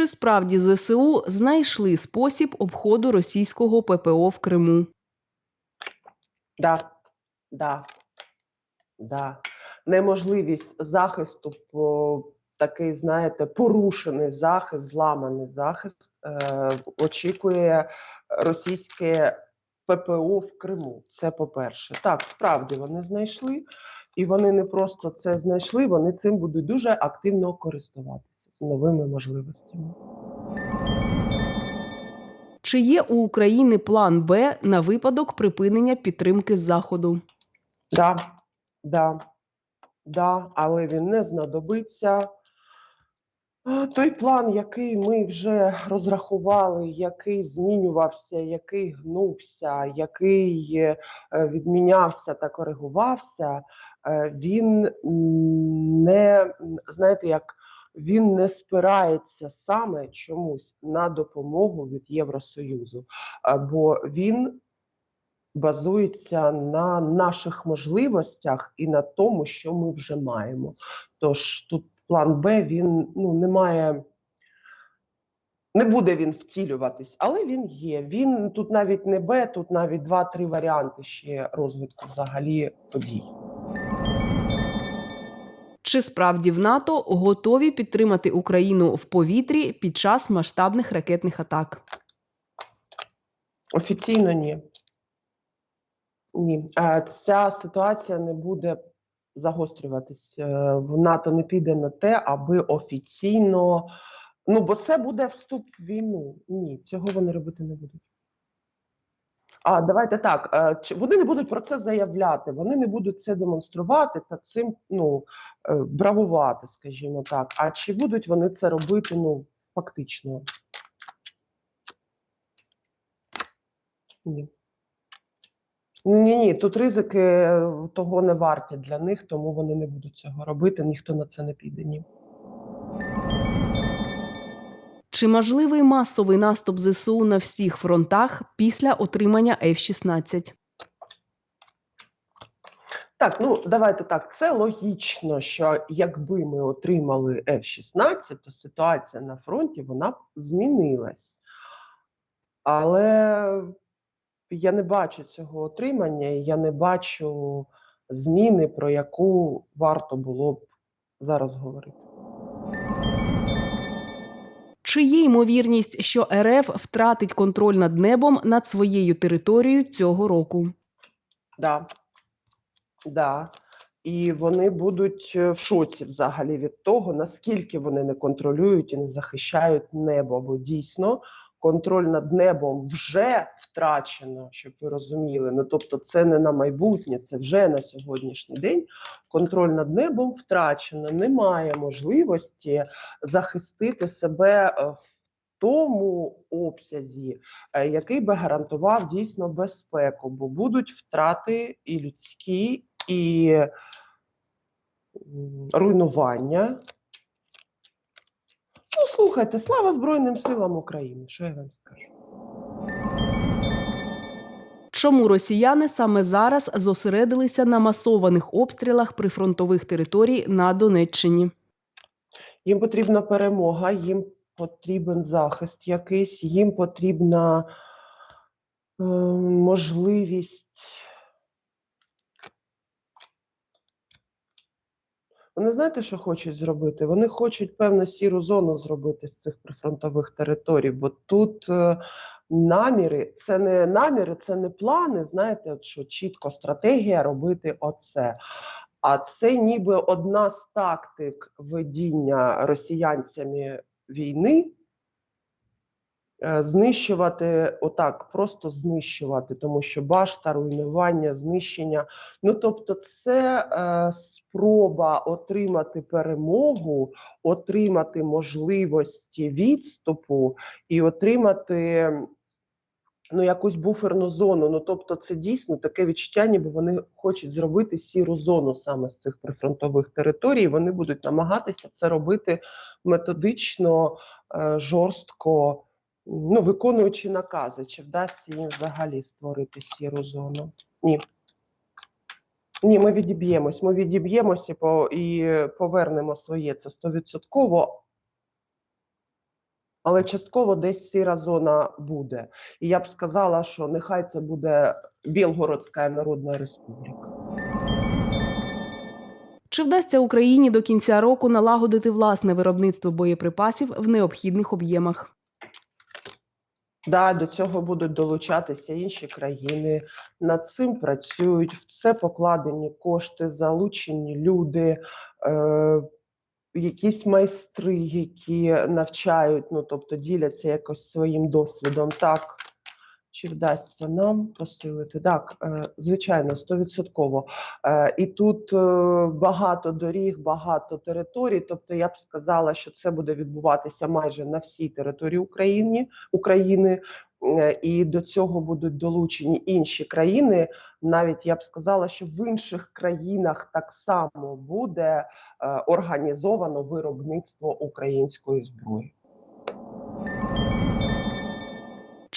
Чи справді ЗСУ знайшли спосіб обходу російського ППО в Криму? Да, да, да. Неможливість захисту по такий, знаєте, порушений захист, зламаний захист е, очікує російське ППО в Криму. Це по-перше. Так, справді вони знайшли, і вони не просто це знайшли, вони цим будуть дуже активно користуватися з новими можливостями. Чи є у України план Б на випадок припинення підтримки з заходу? Да, да, да, але він не знадобиться. Той план, який ми вже розрахували, який змінювався, який гнувся, який е, відмінявся та коригувався, е, він не знаєте, як він не спирається саме чомусь на допомогу від Євросоюзу, бо він базується на наших можливостях і на тому, що ми вже маємо. Тож тут план Б він ну не має. Не буде він втілюватись, але він є. Він тут навіть не Б, тут навіть два-три варіанти ще розвитку взагалі подій. Чи справді в НАТО готові підтримати Україну в повітрі під час масштабних ракетних атак? Офіційно ні. Ні. Ця ситуація не буде загострюватись. Е, В НАТО не піде на те, аби офіційно. Ну, бо це буде вступ в війну. Ні, цього вони робити не будуть. А давайте так. е, Вони не будуть про це заявляти, вони не будуть це демонструвати та цим ну, е, бравувати, скажімо так. А чи будуть вони це робити ну, фактично? Ні. Ні, ні, тут ризики е, того не варті для них, тому вони не будуть цього робити. Ніхто на це не піде. Ні. Чи можливий масовий наступ ЗСУ на всіх фронтах після отримання F-16? Так, ну давайте так. Це логічно, що якби ми отримали F-16, то ситуація на фронті вона б змінилась. Але я не бачу цього отримання, я не бачу зміни, про яку варто було б зараз говорити. Чи є ймовірність, що РФ втратить контроль над небом над своєю територією цього року? Да. Да. І вони будуть е, в шоці взагалі від того, наскільки вони не контролюють і не захищають небо. Бо дійсно контроль над небом вже втрачено, щоб ви розуміли. Ну тобто, це не на майбутнє, це вже на сьогоднішній день. Контроль над небом втрачено. Немає можливості захистити себе е, в тому обсязі, е, який би гарантував дійсно безпеку, бо будуть втрати і людські, і руйнування. Ну, слухайте, слава Збройним силам України, що я вам скажу. Чому росіяни саме зараз зосередилися на масованих обстрілах прифронтових територій на Донеччині? Їм потрібна перемога, їм потрібен захист якийсь, їм потрібна е, можливість. Вони знаєте, що хочуть зробити? Вони хочуть певну сіру зону зробити з цих прифронтових територій, бо тут е, наміри, це не наміри, це не плани. Знаєте, що чітко стратегія робити оце. А це ніби одна з тактик ведіння росіянцями війни. Е, Знищувати отак, просто знищувати, тому що башта, руйнування, знищення. Ну тобто, це е, спроба отримати перемогу, отримати можливості відступу і отримати ну, якусь буферну зону. Ну тобто, це дійсно таке відчуття, ніби вони хочуть зробити сіру зону саме з цих прифронтових територій. Вони будуть намагатися це робити методично, е, жорстко, ну, виконуючи накази. Чи вдасться їм взагалі створити сіру зону? Ні. Ні, ми відіб'ємось. Ми відіб'ємось і, по, і повернемо своє. Це стовідсотково. але частково десь сіра зона буде. І я б сказала, що нехай це буде Білгородська Народна Республіка. Чи вдасться Україні до кінця року налагодити власне виробництво боєприпасів в необхідних об'ємах? Да, до цього будуть долучатися інші країни. Над цим працюють. В це покладені кошти, залучені люди, е, якісь майстри, які навчають, ну тобто діляться якось своїм досвідом. Так. Чи вдасться нам посилити? Так, е, звичайно, стовідсотково. Е, І тут е, багато доріг, багато територій. Тобто, я б сказала, що це буде відбуватися майже на всій території України, України. І до цього будуть долучені інші країни. Навіть я б сказала, що в інших країнах так само буде організовано виробництво української зброї.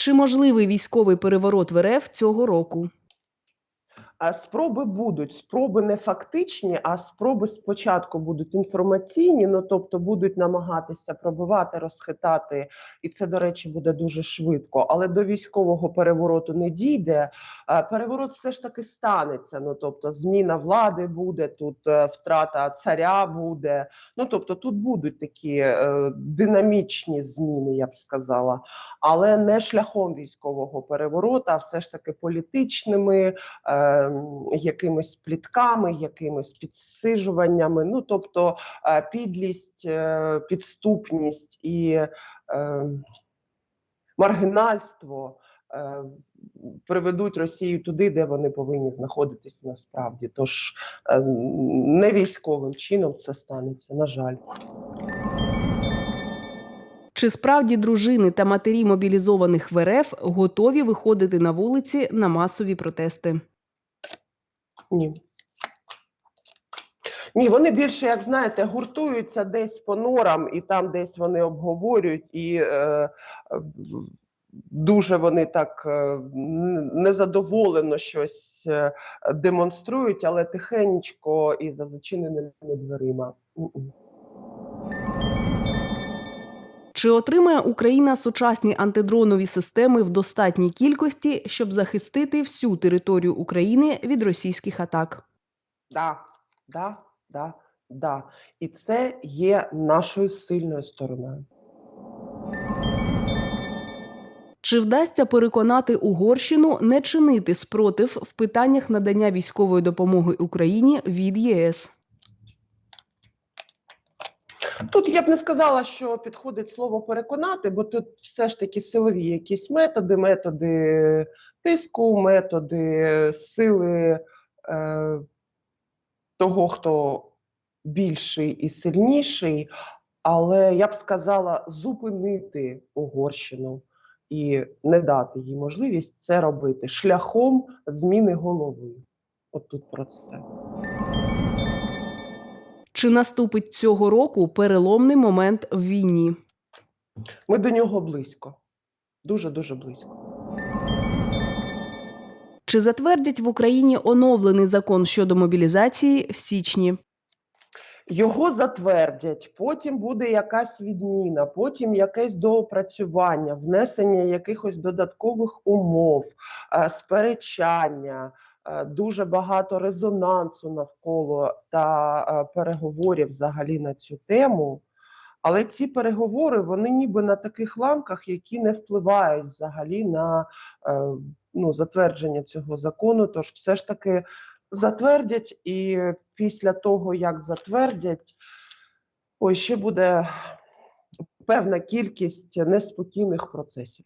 Чи можливий військовий переворот в РФ цього року? Спроби будуть спроби не фактичні, а спроби спочатку будуть інформаційні. Ну тобто будуть намагатися пробивати, розхитати, і це, до речі, буде дуже швидко. Але до військового перевороту не дійде. Е, Переворот все ж таки станеться. Ну тобто, зміна влади буде тут, е, втрата царя буде. Ну тобто, тут будуть такі е, динамічні зміни, я б сказала, але не шляхом військового перевороту, а все ж таки політичними. Е, якимись плітками, якимись підсижуваннями. Ну тобто е, підлість, е, підступність і е, маргінальство приведуть Росію туди, де вони повинні знаходитися насправді. Тож не військовим чином це станеться, на жаль. Чи справді дружини та матері мобілізованих в РФ готові виходити на вулиці на масові протести? Ні. Ні, вони більше, як знаєте, гуртуються десь по норам, і там десь вони обговорюють, і е, е, дуже вони так е, незадоволено щось е, демонструють, але тихенько і за зачиненими дверима. Чи отримає Україна сучасні антидронові системи в достатній кількості, щоб захистити всю територію України від російських атак? Да, да, да, да. І це є нашою сильною стороною. Чи вдасться переконати Угорщину не чинити спротив в питаннях надання військової допомоги Україні від ЄС? Тут я б не сказала, що підходить слово переконати, бо тут все ж таки силові якісь методи, методи тиску, методи сили е, того, хто більший і сильніший. Але я б сказала зупинити Угорщину і не дати їй можливість це робити шляхом зміни голови. От тут про це. Чи наступить цього року переломний момент в війні? Ми до нього близько, дуже дуже близько. Чи затвердять в Україні оновлений закон щодо мобілізації в січні? Його затвердять, потім буде якась відміна, потім якесь доопрацювання, внесення якихось додаткових умов, е, сперечання, дуже багато резонансу навколо та е, переговорів взагалі на цю тему. Але ці переговори вони ніби на таких ланках, які не впливають взагалі на е, ну, затвердження цього закону. Тож все ж таки затвердять, і після того, як затвердять, ой, ще буде певна кількість неспокійних процесів.